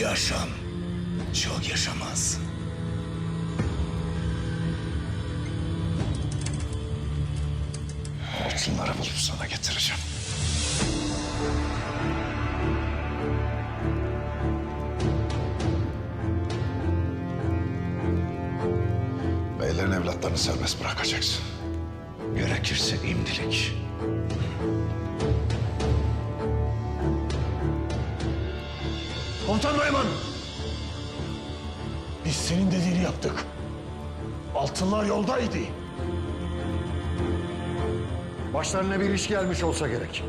Yaşam çok yaşamaz. Altınları bulup sana getireceğim. Beylerin evlatlarını serbest bırakacaksın. Gerekirse imdilik. Komutan Nayman! Biz senin dediğini yaptık. Altınlar yoldaydı. Başlarına bir iş gelmiş olsa gerek.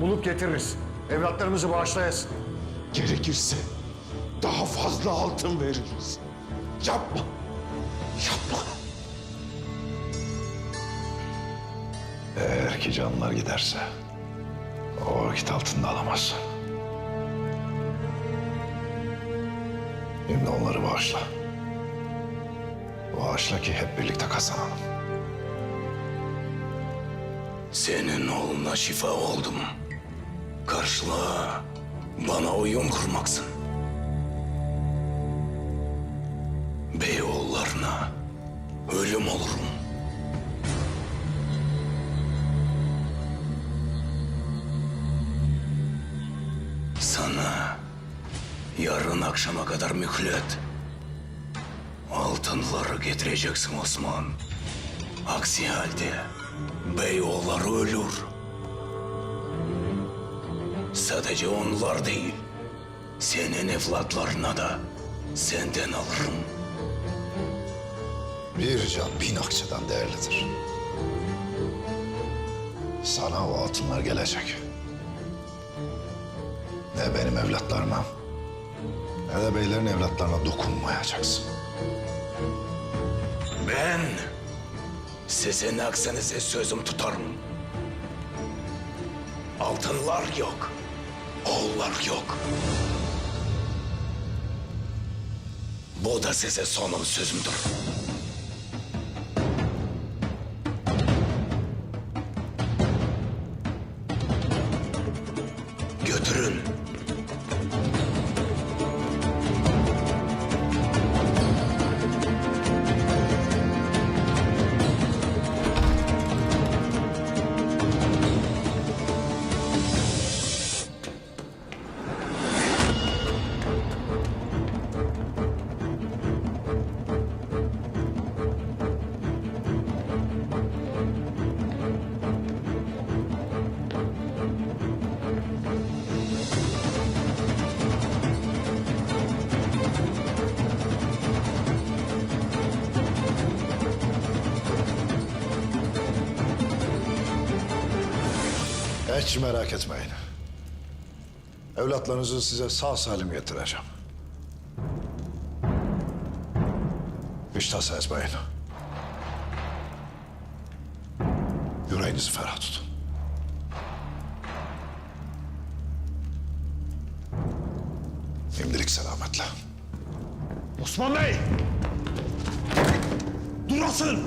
Bulup getiririz. Evlatlarımızı bağışlayasın. Gerekirse daha fazla altın veririz. Yapma. Yapma. Eğer ki canlar giderse o vakit altını da alamazsın. Şimdi onları bağışla. Bağışla ki hep birlikte kazanalım. Senin oğluna şifa oldum. Karşılığa bana oyun kurmaksın. Beyoğullarına ölüm olurum. Sana yarın akşama kadar mühlet. Altınları getireceksin Osman. Aksi halde Beyoğulları ölür. Sadece onlar değil, senin evlatlarına da senden alırım. Bir can bin akçeden değerlidir. Sana o altınlar gelecek. Ne benim evlatlarıma ne de beylerin evlatlarına dokunmayacaksın. Sizin aksinize sözüm tutarım. Altınlar yok, oğullar yok. Bu da size sonun sözümdür. Hiç merak etmeyin. Evlatlarınızı size sağ salim getireceğim. Hiç tasa. Yüreğinizi ferah tutun. Şimdilik selametle. Osman Bey! Durasın!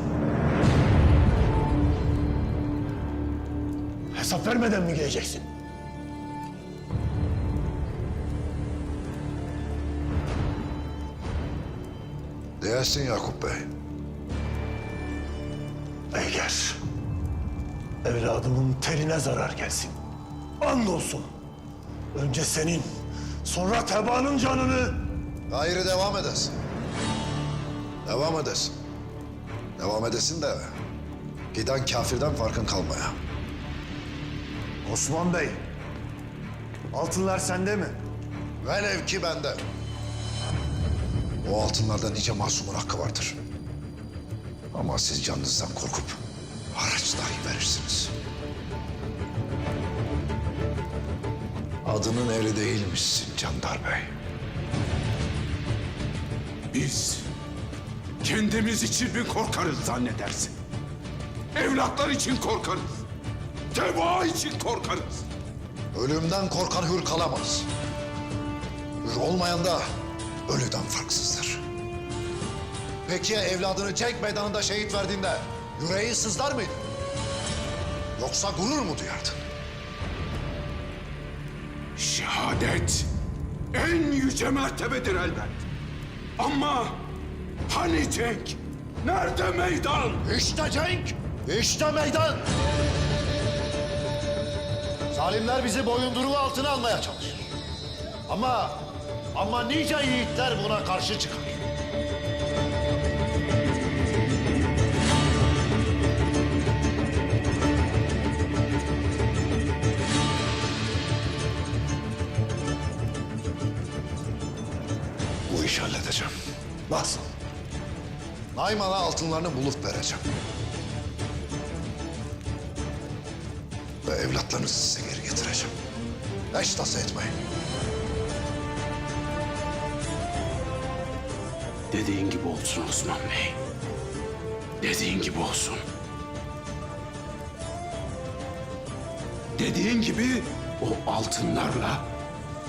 Hesap vermeden mi geleceksin? Değersin Yakup Bey. Eğer evladımın teline zarar gelsin. Andolsun. Önce senin, sonra tebaanın canını... Gayrı devam edesin. Devam edesin. Devam edesin de giden kafirden farkın kalmaya. Osman Bey, altınlar sende mi? Velev ki bende. O altınlarda nice masumun hakkı vardır. Ama siz canınızdan korkup haraç dahi verirsiniz. Adının eri değilmişsin Candar Bey. Biz kendimiz için mi korkarız zannedersin? Evlatlar için korkarız. Tebaa için korkarız. Ölümden korkan hür kalamaz. Hür olmayan da ölüden farksızdır. Peki ya evladını cenk meydanında şehit verdiğinde yüreği sızlar mıydı? Yoksa gurur mu duyardın? Şehadet en yüce mertebedir elbet. Ama hani cenk? Nerede meydan? İşte cenk, işte meydan. Zalimler bizi boyunduruğu altına almaya çalışır. Ama, ama nice yiğitler buna karşı çıkar. Bu işi halledeceğim. Nasıl? Nayman'a altınlarını bulup vereceğim. Ve evlatlarınızı size geri getireceğim. Hiç tasa etmeyin. Dediğin gibi olsun Osman Bey. Dediğin gibi olsun. Dediğin gibi o altınlarla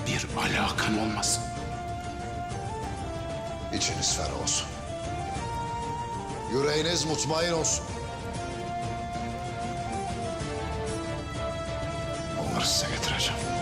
bir alakan olmasın. İçiniz ferah olsun. Yüreğiniz mutmain olsun. Onları size getireceğim.